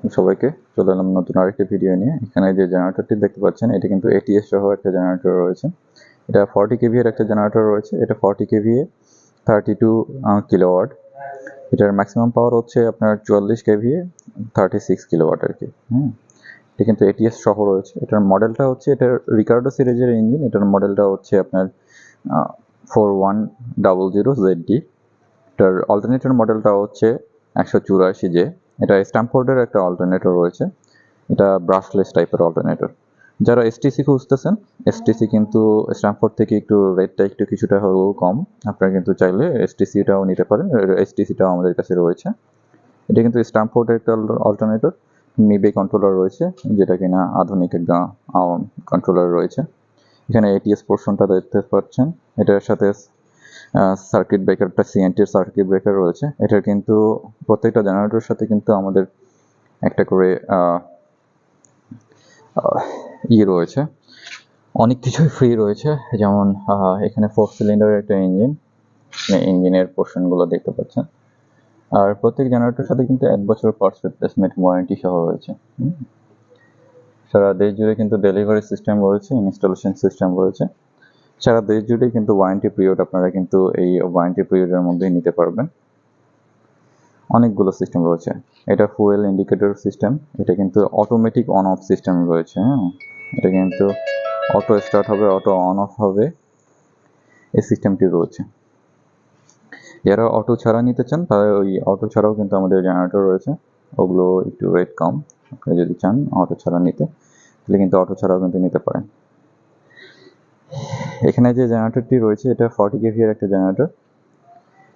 আলাইকুম সবাইকে চলে এলাম নতুন আরেকটি ভিডিও নিয়ে। এখানে যে জেনারেটরটি দেখতে পাচ্ছেন, এটি কিন্তু এটিএস সহ একটা জেনারেটর রয়েছে। এটা ফর্টি কেভি এর একটা জেনারেটর রয়েছে। এটা forty KV A thirty two kilowatt এটার ম্যাক্সিমাম পাওয়ার হচ্ছে আপনার চুয়াল্লিশ KV A thirty six kilowatt আর কি। হুম। এটা কিন্তু এটিএস সহ রয়েছে। এটার মডেলটা হচ্ছে, এটার রিকার্ডো সিরিজের ইঞ্জিন এটার মডেলটা হচ্ছে আপনার four one double zero Z D এটার অল্টারনেটর মডেলটা হচ্ছে একশো চুরাশি জে এটা স্ট্যাম্পফোর্ডের একটা অল্টারনেটর রয়েছে। এটা ব্রাশলেস টাইপের অল্টারনেটর যারা এসটিসি খুঁজতেছেন এসটিসি কিন্তু স্ট্যাম্পফোর্ড থেকে একটু রেটটা একটু কিছুটা হলেও কম। আপনারা কিন্তু চাইলে এসটিসিটাও নিতে পারেন এসটিসিটাও আমাদের কাছে রয়েছে। এটা কিন্তু স্ট্যাম্পফোর্ডের একটা অল্টারনেটর মিবে কন্ট্রোলার রয়েছে, যেটা কিনা আধুনিক একটা কন্ট্রোলার রয়েছে। এখানে এটিএস পোর্শনটা দেখতে পাচ্ছেন। এটার সাথে সার্কিট ব্রেকারটা সিএনটির সার্কিট ব্রেকার রয়েছে। এটার কিন্তু প্রত্যেকটা জেনারেটরের সাথে কিন্তু আমাদের একটা করে ই রয়েছে। অনেক কিছুই ফ্রি রয়েছে। যেমন এখানে ফোর সিলিন্ডারের একটা ইঞ্জিন ইঞ্জিনের পোর্শনগুলো দেখতে পাচ্ছেন। আর প্রত্যেক জেনারেটরের সাথে কিন্তু এক বছর পার্টস রিপ্লেসমেন্ট ওয়ারেন্টি সহ রয়েছে। সারা দেশ জুড়ে কিন্তু ডেলিভারি সিস্টেম রয়েছে ইনস্টলেশন সিস্টেম রয়েছে। সারা দেশ জুড়ে কিন্তু ওয়ারেন্টি পিরিয়ড আপনারা কিন্তু এই ওয়ারেন্টি পিরিয়ডের মধ্যেই নিতে পারবেন। অনেকগুলো সিস্টেম রয়েছে। এটা ফুয়েল ইন্ডিকেটর সিস্টেম এটা কিন্তু অটোমেটিক অন অফ সিস্টেম রয়েছে হ্যাঁ? এটা কিন্তু অটো স্টার্ট হবে অটো অন অফ হবে, এই সিস্টেমটি রয়েছে। যারা অটো ছাড়া নিতে চান, তারা ওই অটো ছাড়াও কিন্তু আমাদের জেনারেটর রয়েছে। ওগুলো একটু রেট কম। আপনি যদি চান অটো ছাড়া নিতে, তাহলে কিন্তু অটো ছাড়াও কিন্তু নিতে পারেন। এখানে যে জেনারেটরটি রয়েছে, এটা ফর্টি কেভি এর একটা জেনারেটর।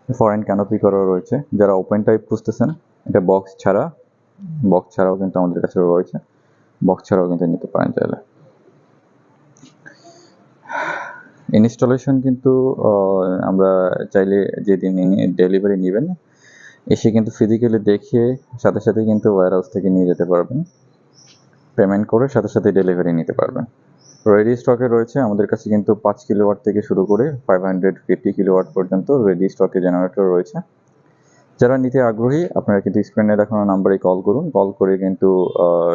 ফরেন ক্যানোপি করা রয়েছে। যারা ওপেন টাইপ খুঁজতেছেন, এটা বক্স ছাড়া বক্স ছাড়াও কিন্তু আমাদের কাছে রয়েছে। বক্স ছাড়াও কিন্তু নিতে পারেন চাইলে। ইনস্টলেশন কিন্তু আমরা চাইলে যেদিন ডেলিভারি নেবেন, এসে কিন্তু ফিজিক্যালি দেখিয়ে সাথে সাথে কিন্তু ওয়ার হাউস থেকে নিয়ে যেতে পারবেন। পেমেন্ট করে সাথে সাথে ডেলিভারি নিতে পারবেন। রেডি স্টকে রয়েছে। আমাদের কাছে কিন্তু পাঁচ কিলোওয়াট থেকে শুরু করে ফাইভ হান্ড্রেড ফিফটি কিলোওয়াট পর্যন্ত রেডি স্টকে জেনারেটর রয়েছে। যারা নিতে আগ্রহী, আপনারা কিন্তু স্ক্রিনে দেখানো নাম্বারে কল করুন। কল করে কিন্তু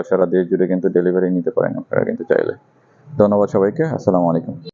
সারা দেশ জুড়ে কিন্তু ডেলিভারি নিতে পারেন। আপনারা কিন্তু চাইলে। ধন্যবাদ সবাইকে। আসসালামু আলাইকুম।